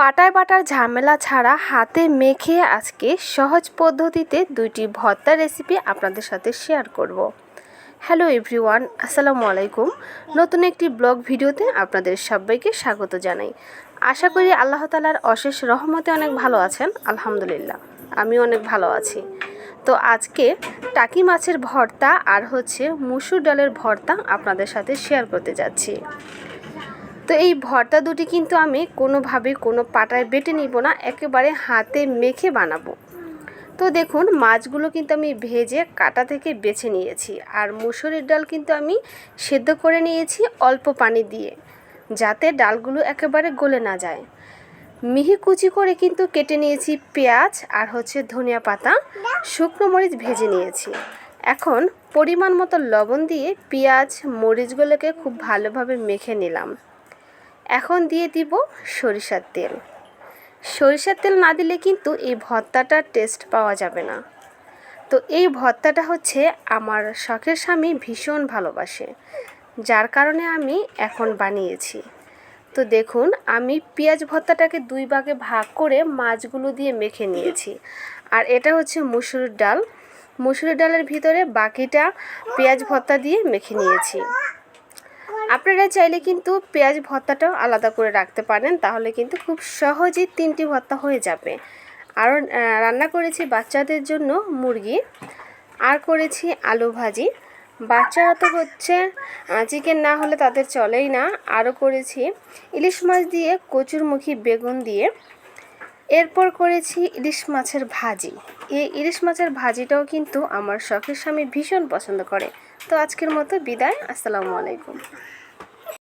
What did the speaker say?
পাটায় বাটার ঝামেলা ছাড়া হাতে মেখে আজকে সহজ পদ্ধতিতে দুইটি ভর্তা রেসিপি আপনাদের সাথে শেয়ার করব। হ্যালো এভরিওয়ান আসসালামু আলাইকুম। নতুন একটি ব্লগ ভিডিওতে আপনাদের সবাইকে স্বাগত জানাই। আশা করি আল্লাহ তালার অশেষ রহমতে অনেক ভালো আছেন, আলহামদুলিল্লাহ। আমি অনেক ভালো আছি। তো আজকে টাকি মাছের ভর্তা আর হচ্ছে মুসুর ডালের ভর্তা আপনাদের সাথে শেয়ার করতে যাচ্ছি। তো এই ভর্তা দুটি কিন্তু আমি কোনোভাবে কোনো পাটায় বেটে নিব না, একেবারে হাতে মেখে বানাবো। তো দেখুন, মাছগুলো কিন্তু আমি ভেজে কাটা থেকে বেছে নিয়েছি আর মুসুরির ডাল কিন্তু আমি সেদ্ধ করে নিয়েছি অল্প পানি দিয়ে, যাতে ডালগুলো একেবারে গলে না যায়। মিহি কুচি করে কিন্তু কেটে নিয়েছি পেঁয়াজ আর হচ্ছে ধনিয়া পাতা, শুকনো মরিচ ভেজে নিয়েছি। এখন পরিমাণ মতো লবণ দিয়ে পেঁয়াজ, মরিচগুলোকে খুব ভালোভাবে মেখে নিলাম। এখন দিয়ে দিব সরিষার তেল। সরিষার তেল না দিলে কিন্তু এই ভর্তাটার টেস্ট পাওয়া যাবে না। তো এই ভর্তাটা হচ্ছে আমার শখের স্বামী ভীষণ ভালোবাসে, যার কারণে আমি এখন বানিয়েছি। তো দেখুন, আমি পেঁয়াজ ভর্তাটাকে দুই ভাগে ভাগ করে মাছগুলো দিয়ে মেখে নিয়েছি। আর এটা হচ্ছে মুসুর ডাল। মুসুর ডালের ভিতরে বাকিটা পেঁয়াজ ভর্তা দিয়ে মেখে নিয়েছি। আপনারা চাইলে কিন্তু পেঁয়াজ ভর্তাটাও আলাদা করে রাখতে পারেন, তাহলে কিন্তু খুব সহজেই তিনটি ভর্তা হয়ে যাবে। আর রান্না করেছি বাচ্চাদের জন্য মুরগি, আর করেছি আলু ভাজি। বাচ্চারা তো হচ্ছে চিকেন না হলে তাদের চলেই না। আরও করেছি ইলিশ মাছ দিয়ে কচুরমুখী বেগুন দিয়ে। এরপর করেছি ইলিশ মাছের ভাজি। এই ইলিশ মাছের ভাজিটাও কিন্তু আমার শখের স্বামী ভীষণ পছন্দ করে। তো আজকের মতো বিদায়, আসসালামু আলাইকুম।